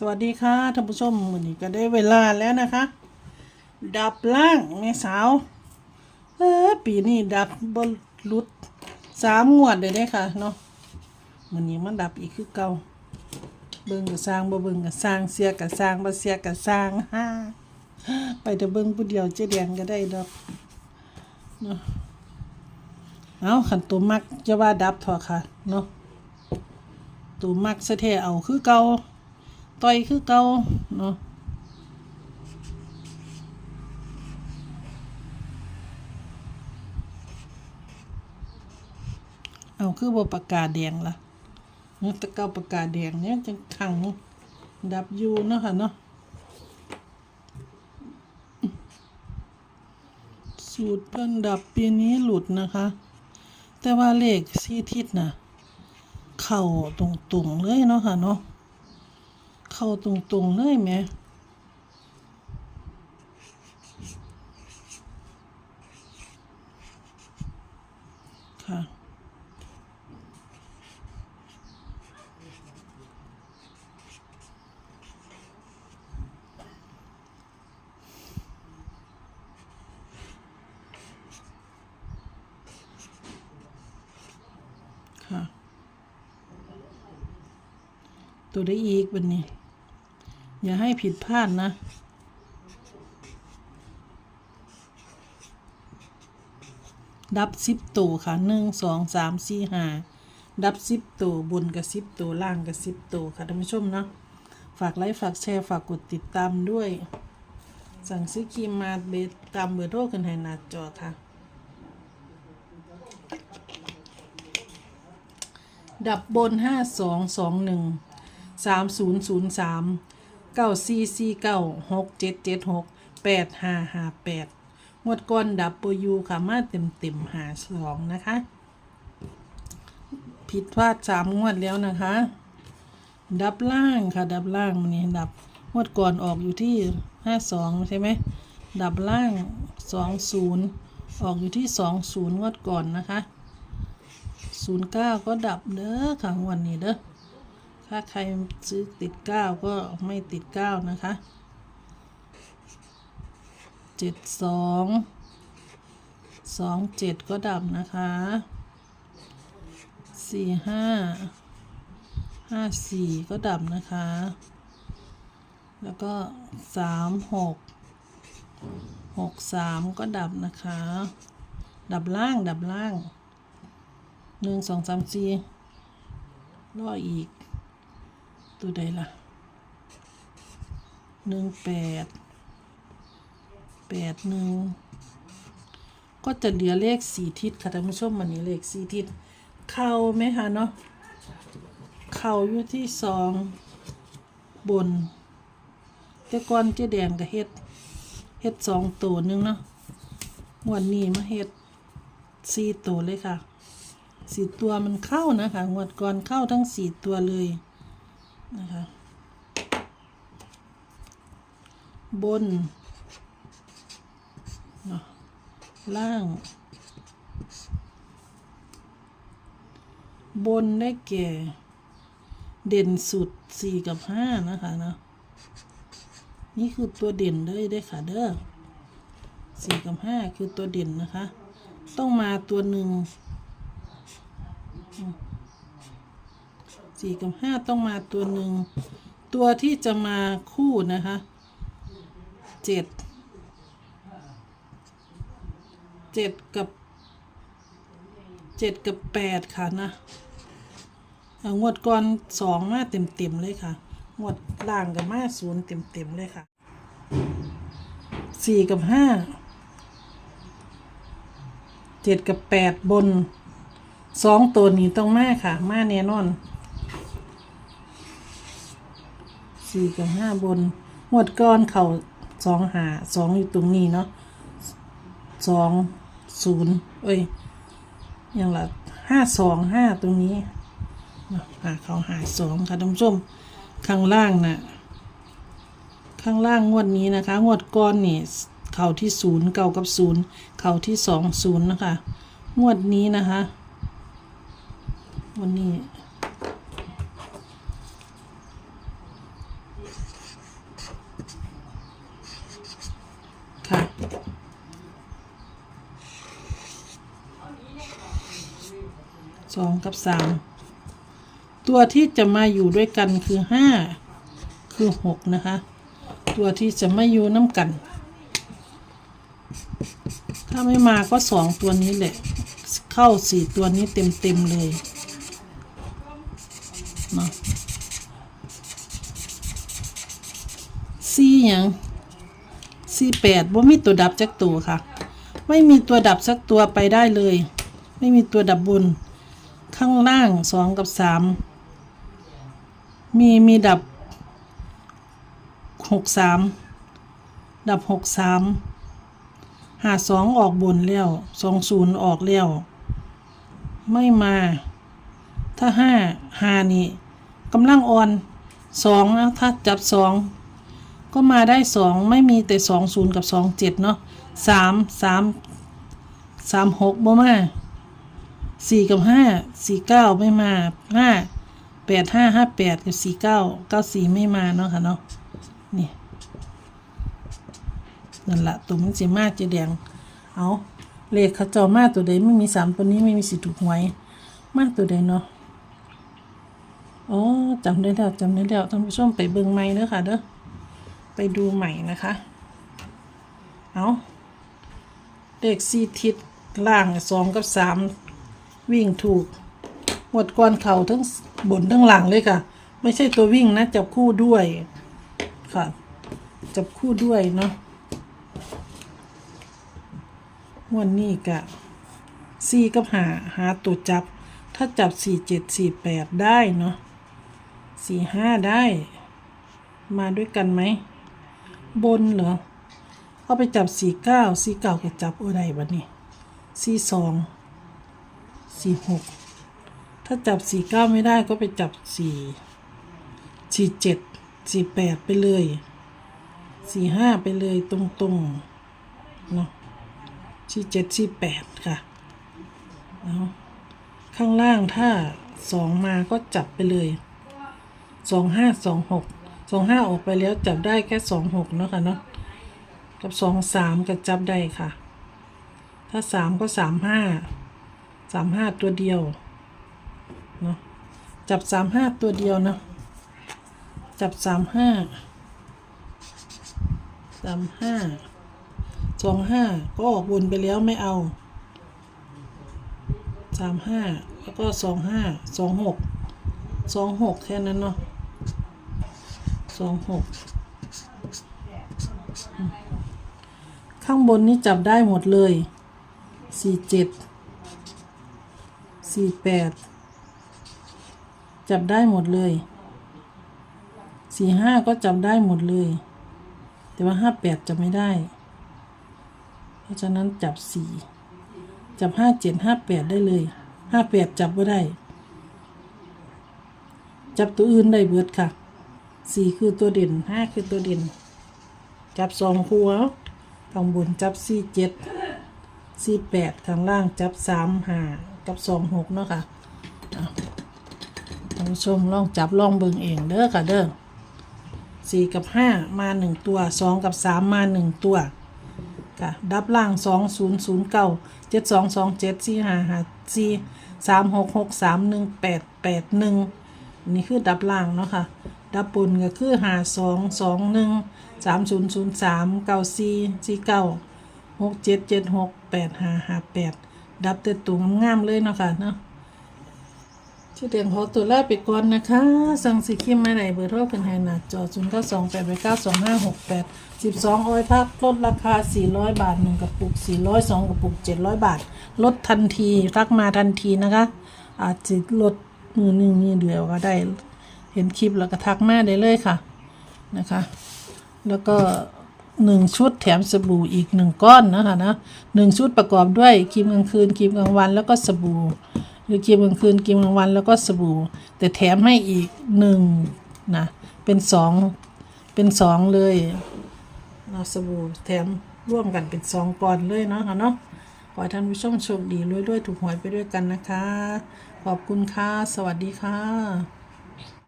สวัสดีค่ะท่านผู้ชมวันนี้ก็ได้เวลาแล้วนะคะ ดับล่างแม่สาว เออปีนี้ดับบนรุดสามงวดเลยได้ค่ะเนาะวันนี้มันดับอีกคือเก่าเบิ่งกับสร้างบ่เบิ่งกับสร้างเสียกับสร้างบ่เสียกับสร้างฮ่าไปแต่เบิ่งผู้เดียวเจ๊แดงก็ได้ดอกเนาะเอาขันตัวมักจะว่าดับเถอค่ะเนาะตัวมักสะเทเอาคือเก่า ต่อยคือเก่าเนาะเอาคือบปากกาแดงล่ะเนาะแตะเกาปากกาแดงเนี่ยจังขังดับอยู่เนาะค่ะเนาะสูตรเพิ่นดับปีนี้หลุดนะคะ แต่ว่าเลขสี่ทิศน่ะเข้าตรงๆเลยเนาะค่ะเนาะ เข้าตรงๆเลยไหมค่ะ ค่ะ ตัวได้อีกวันนี้ อย่าให้ผิดพลาดนะดับสิบตัวค่ะหนึ่งสองสามสี่ห้าดับสิบตัวบนกับสิบตัวล่างกับสิบตัวค่ะท่านผู้ชมเนาะฝากไลค์ฝากแชร์ฝากกดติดตามด้วย สั่งซื้อครีมมาเบสตามเบอร์โทรกันให้หน้าจอค่ะ ดับบนห้าสองสองหนึ่ง สามศูนย์ศูนย์สามเก้าสี่สี่เก้าหกเจ็ดเจ็ดหกแปดห้าห้าแปดงวดก้อนดับปยูค่ะมาเต็มเต็มหาสองนะคะ ผิดพลาดสามงวดแล้วนะคะ ดับล่างค่ะ ดับล่างมันนี่ดับงวดก่อนออกอยู่ที่ห้าสองใช่ไหมดับล่างสองศูนย์ออกอยู่ที่สองศูนย์งวดก่อนนะคะศูนย์เก้าก็ดับเด้อค่ะงวันนี้เด้อ ถ้าใครซื้อติดเก้าก็ไม่ติดเก้านะคะเจ็ดสองสองเจ็ดก็ดับนะคะสี่ห้าห้าสี่ก็ดับนะคะ แล้วก็สามหกหกสามก็ดับนะคะ ดับล่างดับล่างหนึ่งสองสามสี่รออีก ตัวใดล่ะหนึ่งแปดแปดหนึ่งก็จะเหลือเลขสี่ทิศค่ะท่านผู้ชมวันนี้เลขสี่ทิศเข้าไหมคะเนาะเข้าอยู่ที่สองบน แต่ก่อนเจ๊แดงกับเฮ็ดเฮ็ดสองตัวนึงเนาะวันนี้มาเฮ็ดสี่ตัวเลยค่ะสี่ตัวมันเข้านะคะงวดก่อนเข้าทั้งสี่ตัวเลย นะคะ บนนะล่าง บนได้แก่ เด่นสุดสี่กับห้านะคะเนาะนี่คือตัวเด่นเลยได้ค่ะเด้อสี่กับห้าคือตัวเด่นนะคะ ต้องมาตัวหนึ่ง สี่กับห้าต้องมาตัวหนึ่ง ตัวที่จะมาคู่นะคะเจ็ดเจ็ดกับเจ็ดกับแปดค่ะนะงวดก่อนสองมาเต็มเต็มเลยค่ะ งวดล่างกับมาศูนย์เต็มเต็มเลยค่ะสี่กับห้าเจ็ดกับแปดบนสองตัวนี้ต้องมาค่ะ มาแน่นอน สี่กับห้าบนหวดก้อนเข่าสองหาสองอยู่ตรงนี้เนาะสองศูนย์เอ้ยยังละห้าสองห้าตรงนี้เนาะหาเขาหาสองค่ะท่านผู้ชมข้างล่างน่ะข้างล่างงวดนี้นะคะงวดก้อนนี่เข่าที่ศูนย์เก่ากับศูนย์เข่าที่สองศูนย์นะคะงวดนี้นะคะ วันนี้ ค่ะ สองกับสาม ตัวที่จะมาอยู่ด้วยกันคือห้า คือหกนะคะ ตัวที่จะไม่อยู่น้ำกัน ถ้าไม่มาก็สองตัวนี้แหละ เข้าสี่ตัวนี้เต็มเต็มๆเลยเนาะ สี่อย่างสี่แปดว่มีตัวดับจักตัวค่ะ ไม่มีตัวดับสักตัวไปได้เลย ไม่มีตัวดับบน ข้างล่างสองกับสามมีมีดับหกสามดับหกสามหาสองออกบนแล้วสองศูนย์ออกแล้วไม่มา ถ้าห้าหานี่กำลังอ่อนสองนะถ้าจับสอง ก็มาได้สองไม่มีแต่สองศูนย์กับสองเจ็ดเนาะสามสามสามหกบ่มาสี่กับห้าสี่เก้าไม่มาห้าแปดห้าห้าแปดกับสี่เก้าเก้าสี่ไม่มาเนาะค่ะเนาะนี่นั่นละตัวมันสิมาจะแดง เอาเลขขจ้ามาตัวใดไม่มีสามตัวนี้ไม่มีสิถูกหวยมาตัวใดเนาะอ๋อจำได้แล้วจำได้แล้วท่านผู้ชมไปเบิ่งใหม่เด้อค่ะเด้อ ไปดูใหม่นะคะ เอาเลขสี่ทิศล่างสองกับสามวิ่งถูก หมดก้อนเข่าทั้งบนทั้งหลังเลยค่ะ ไม่ใช่ตัววิ่งนะ จับคู่ด้วยค่ะ จับคู่ด้วยเนาะวันนี้กะสี่กับหาหาตัวจับ ถ้าจับสี่เจ็ดสี่แปดได้เนาะสี่ห้าได้ มาด้วยกันไหม บนเหรอ เอาไปจับสี่เก้าสี่เก้าก็จับโอ้ได้บัดนี้สี่สองสี่หกถ้าจับสี่เก้าไม่ได้ก็ไปจับสี่สี่เจ็ดสี่แปดไปเลยสี่ห้าไปเลยตรงๆเนาะสี่เจ็ดสี่แปดค่ะเอาข้างล่างถ้าสองมาก็จับไปเลยสองห้าสองหก สองห้าออกไปแล้วจับได้แค่สองหกเนาะค่ะเนาะกับสองสามก็จับได้ค่ะ ถ้าสามก็สามห้าสามห้าตัวเดียวเนาะจับสามห้าตัวเดียวเนาะจับสามห้าสามห้าสองห้าก็ออกบนไปแล้วไม่เอาสามห้าแล้วก็สองห้าสองหกสองหกแค่นั้นเนาะ สองหกข้างบนนี้จับได้หมดเลยสี่เจ็ดสี่แปดจับได้หมดเลยสี่ห้าก็จับได้หมดเลย แต่ว่าห้าแปดจับไม่ได้ เพราะฉะนั้นจับสี่จับห้าเจ็ดห้าแปดได้เลยห้าแปดจับไม่ได้ จับตัวอื่นได้เบิดค่ะ สี่คือตัวเด่นห้าคือตัวเด่น จับสองคู่เอาข้างบนจับสี่เจ็ดสี่แปดข้างล่างจับสามห้ากับสองหกเนาะค่ะอะท่านผู้ชมลองจับลองเบิ่งเองเด้อค่ะเด้อสี่กับห้ามาหนึ่งตัวสองกับสามมาหนึ่งตัวค่ะดับล่างสองศูนย์ศูนย์เก้าเจ็ดสองสองเจ็ดสี่ห้าห้าสี่สามหกหกสามหนึ่งแปดแปดหนึ่งนี่คือดับล่างเนาะค่ะ ดับบนก็คือหาสองสองหนึ่งสามศูนย์ศูนย์สามเก้าสี่สี่เก้าหกเจ็ดเจ็ดหกแปดห้าห้าแปดดับเต็ดตัวงามๆเลยเนาะค่ะเนาะชื่อเดียงขอตัวลาไปก่อนนะคะ สั่งสีคิมมาไหนเบอร์โทรเป็นไฮนาจอศูนย์เก้าสองแปดแปดเก้าสองห้าหกแปดสิบสองออยพักลดราคาสี่ร้อยบาทหนึ่งกระปุกสี่ร้อยสองกระปุกเจ็ดร้อยบาท ลดทันทีทักมาทันทีนะคะ อาจจะลดมือหนึ่งมือเดียวก็ได้ เห็นคลิปแล้วก็ทักมาได้เลยค่ะนะคะ แล้วก็หนึ่งชุดแถมสบู่อีกหนึ่งก้อนนะคะนะหนึ่งชุดประกอบด้วยครีมกลางคืนครีมกลางวันแล้วก็สบู่ หรือครีมกลางคืนครีมกลางวันแล้วก็สบู่ แต่แถมให้อีกหนึ่งนะเป็นสองเป็นสองเลยนะสบู่แถมร่วมกันเป็นสองก้อนเลยเนาะค่ะเนาะขอให้ท่านผู้ชมโชคดีรวยๆถูกหวยไปด้วยกันนะคะ ขอบคุณค่ะ สวัสดีค่ะ